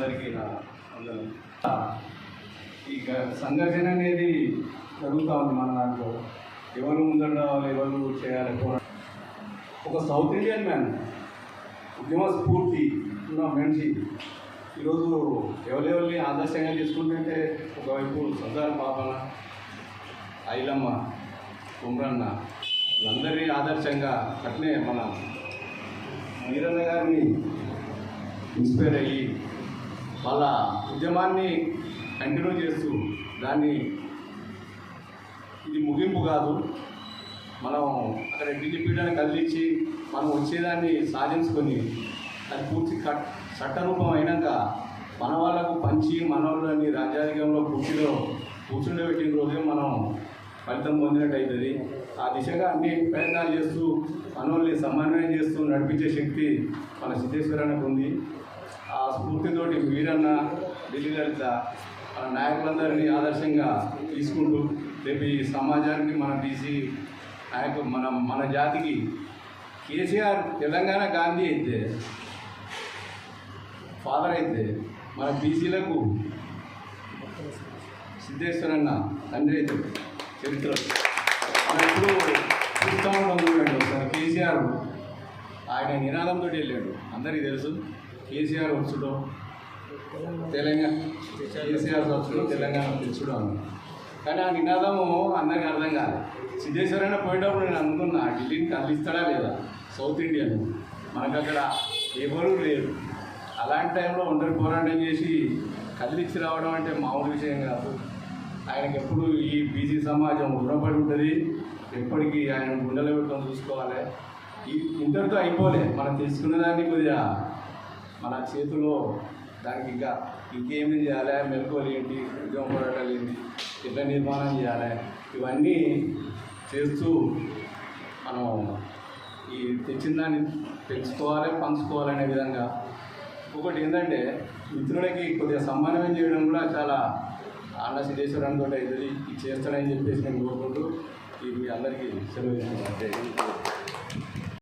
అందరికీ నా వందనం. ఈ సంఘర్షణ అనేది జరుగుతూ ఉంది మన దాంట్లో. ఎవరు ముందర ఎవరు చేయాలి ఒక సౌత్ ఇండియన్ మ్యాన్ ఉద్యమ స్ఫూర్తి ఉన్న మనిషి. ఈరోజు ఎవరెవరిని ఆదర్శంగా తీసుకుంటుంటే ఒకవైపు సర్దార్ పాపన ఐలమ్మ కుమ్రన్న వీళ్ళందరినీ ఆదర్శంగా అట్లే మన వీరన్న గారిని ఇన్స్పైర్ అయ్యి వాళ్ళ ఉద్యమాన్ని కంటిన్యూ చేస్తూ దాన్ని ఇది ముగింపు కాదు. మనం అక్కడ టీడీపీలను కదిలించి మనం వచ్చేదాన్ని సాధించుకొని అది పూర్తి కట్ చట్టరూపం అయినాక మన వాళ్ళకు పంచి మన వాళ్ళని రాజ్యాంగంలో పూర్తిలో కూర్చుండబెట్టిన రోజే మనం ఫలితం పొందినట్టు అవుతుంది ఆ దిశగా అన్ని ప్రయత్నాలు చేస్తూ మనల్ని సమన్వయం చేస్తూ నడిపించే శక్తి మన సిద్ధేశ్వరానికి ఉంది. ఆ స్ఫూర్తితోటి వీరన్న ఢిల్లీ లలిత నాయకులందరినీ ఆదర్శంగా తీసుకుంటూ రేపు ఈ సమాజానికి మన బీసీ నాయకు మన మన జాతికి కేసీఆర్ తెలంగాణ గాంధీ అయితే ఫాదర్ అయితే మన బీసీలకు సిద్ధేశ్వరన్న తండ్రి అయితే చరిత్ర. ఇప్పుడు చూస్తూ ఉంటాం చూడండి ఒకసారి కేసీఆర్ ఆయన నినాదంతో వెళ్ళాడు. అందరికీ తెలుసు. కేసీఆర్ వచ్చుడో. తెలంగాణ కేసీఆర్ వచ్చుడో తెలంగాణ తెచ్చుడో అని. కానీ ఆ నినాదము అందరికి అర్థం కాదు. సిద్ధేశ్వరైనా పోయేటప్పుడు నేను అనుకున్నా ఢిల్లీని కదిలిస్తాడా లేదా? South Indian. మనకు అక్కడ ఎవరూ లేరు. అలాంటి టైంలో ఒంటరి పోరాటం చేసి కదిలిచ్చి రావడం అంటే మామూలు విషయం కాదు. ఆయనకి ఎప్పుడు ఈ బీసీ సమాజం రుణపడి ఉంటుంది. ఎప్పటికీ ఆయన గుండెలో పెట్టుకొని చూసుకోవాలి. ఈ ఇంతటితో అయిపోలే. మనం తెలుసుకున్న దాన్ని కొద్దిగా మన చేతిలో దానికి ఇంకా ఇంకేమి చేయాలి? మెలకువలు ఏంటి? ఉద్యమ పోరాటాలు ఏంటి? ఎట్లా నిర్మాణం చేయాలి? ఇవన్నీ చేస్తూ మనం ఈ తెచ్చిన దాన్ని పెంచుకోవాలి పంచుకోవాలనే విధంగా. ఒకటి ఏంటంటే మిత్రులకి కొద్దిగా సమ్మానం చేయడం కూడా చాలా అన్న సిద్ధేశ్వరాన్ని తోటి అవుతుంది. ఇది చేస్తాడని చెప్పేసి నేను కోరుకుంటూ ఇది అందరికీ సెలవు